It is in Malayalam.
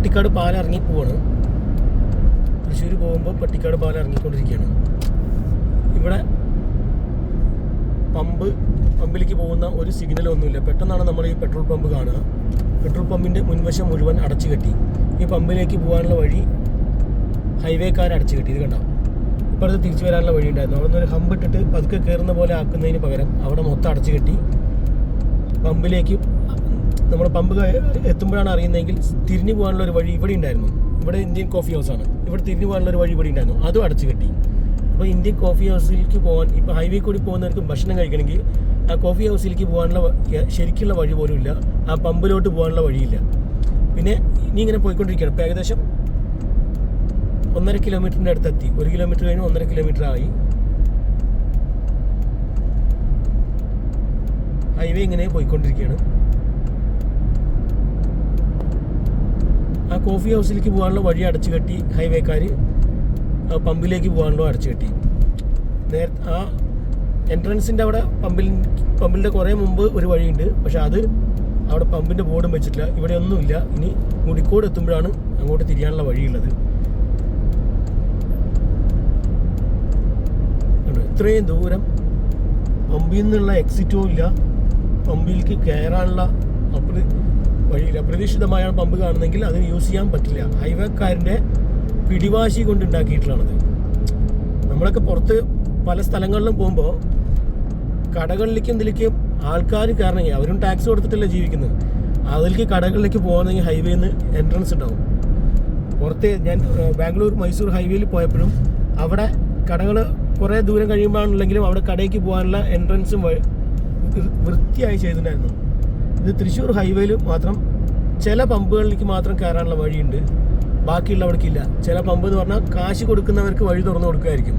പട്ടിക്കാട് പാലം ഇറങ്ങി പോവാണ്. തൃശ്ശൂർ പോകുമ്പോൾ പട്ടിക്കാട് പാലം ഇറങ്ങിക്കൊണ്ടിരിക്കുകയാണ് ഇവിടെ പമ്പ് പമ്പിലേക്ക് പോകുന്ന ഒരു സിഗ്നൽ ഒന്നുമില്ല. പെട്ടെന്നാണ് നമ്മൾ ഈ പെട്രോൾ പമ്പ് കാണുക. പെട്രോൾ പമ്പിന്റെ മുൻവശം മുഴുവൻ അടച്ചു കെട്ടി. ഈ പമ്പിലേക്ക് പോകാനുള്ള വഴി ഹൈവേക്കാർ അടച്ചു കെട്ടി. ഇത് കണ്ടോ? ഇപ്പോഴത്തെ തിരിച്ചു വരാനുള്ള വഴി ഉണ്ടായിരുന്നു അവിടെ നിന്ന് ഒരു ഹമ്പ് ഇട്ടിട്ട് പതുക്കെ കയറുന്ന പോലെ ആക്കുന്നതിന് പകരം അവിടെ മൊത്തം അടച്ചു കെട്ടി. പമ്പിലേക്ക് നമ്മൾ പമ്പ് എത്തുമ്പോഴാണ് അറിയുന്നതെങ്കിൽ തിരിഞ്ഞു പോകാനുള്ള ഒരു വഴി ഇവിടെ ഉണ്ടായിരുന്നു. ഇവിടെ ഇന്ത്യൻ കോഫി ഹൗസ് ആണ്. ഇവിടെ തിരിഞ്ഞു പോകാനുള്ള ഒരു വഴി ഇവിടെ ഉണ്ടായിരുന്നു. അതും അടച്ചു കെട്ടി. അപ്പോൾ ഇന്ത്യൻ കോഫി ഹൗസിലേക്ക് പോകാൻ ഇപ്പോൾ ഹൈവേ കൂടി പോകുന്നവർക്ക് ഭക്ഷണം കഴിക്കണമെങ്കിൽ ആ കോഫി ഹൗസിലേക്ക് പോകാനുള്ള ശരിക്കുള്ള വഴി പോലും ഇല്ല. ആ പമ്പിലോട്ട് പോകാനുള്ള വഴിയില്ല. പിന്നെ ഇനി ഇങ്ങനെ പോയിക്കൊണ്ടിരിക്കുകയാണ്. ഇപ്പോൾ ഏകദേശം ഒന്നര കിലോമീറ്ററിന്റെ അടുത്തെത്തി ഒരു കിലോമീറ്റർ കഴിഞ്ഞ് ഒന്നര കിലോമീറ്റർ ആയി. ഹൈവേ ഇങ്ങനെ പോയിക്കൊണ്ടിരിക്കുകയാണ്. ആ കോഫി ഹൗസിലേക്ക് പോകാനുള്ള വഴി അടച്ചു കെട്ടി ഹൈവേക്കാർ പമ്പിലേക്ക് പോകാനുള്ള അടച്ചു കെട്ടി. നേര ആ എൻട്രൻസിന്റെ അവിടെ പമ്പിൽ പമ്പിന്റെ കുറേ മുമ്പ് ഒരു വഴിയുണ്ട്. പക്ഷെ അത് അവിടെ പമ്പിന്റെ ബോർഡും വെച്ചിട്ടില്ല. ഇവിടെ ഒന്നുമില്ല. ഇനി മുടിക്കോട് എത്തുമ്പോഴാണ് അങ്ങോട്ട് തിരിയാനുള്ള വഴിയുള്ളത്? ഇത്രയും ദൂരം പമ്പിൽ നിന്നുള്ള എക്സിറ്റും ഇല്ല. പമ്പിലേക്ക് കയറാനുള്ള അപ്ര വഴിയില്ല അപ്രതീക്ഷിതമായാണ് പമ്പ് കാണുന്നെങ്കിൽ അതിന് യൂസ് ചെയ്യാൻ പറ്റില്ല. ഹൈവേക്കാരന്റെ പിടിവാശി കൊണ്ട് ഉണ്ടാക്കിയിട്ടുള്ളത് നമ്മളൊക്കെ പുറത്ത് പല സ്ഥലങ്ങളിലും പോകുമ്പോൾ കടകളിലേക്കും ഇതിലേക്കും ആൾക്കാർ കാരണം അവരും ടാക്സ് കൊടുത്തിട്ടല്ലേ ജീവിക്കുന്നത്. അതിലേക്ക് കടകളിലേക്ക് പോകണമെങ്കിൽ ഹൈവേയിൽ നിന്ന് എൻട്രൻസ് ഉണ്ടാവും. പുറത്ത് ഞാൻ ബാംഗ്ലൂർ മൈസൂർ ഹൈവേയിൽ പോയപ്പോഴും അവിടെ കടകൾ കുറേ ദൂരം കഴിയുമ്പോഴാണെങ്കിലും അവിടെ കടയ്ക്ക് പോകാനുള്ള എൻട്രൻസും വൃത്തിയായി ചെയ്തിട്ടുണ്ടായിരുന്നു. ഇത് തൃശ്ശൂർ ഹൈവേയിൽ മാത്രം ചില പമ്പുകളിലേക്ക് മാത്രം കയറാനുള്ള വഴിയുണ്ട്. ബാക്കിയുള്ളവർക്കില്ല ചില പമ്പ് എന്ന് പറഞ്ഞാൽ കാശ് കൊടുക്കുന്നവർക്ക് വഴി തുറന്നു കൊടുക്കുമായിരിക്കും.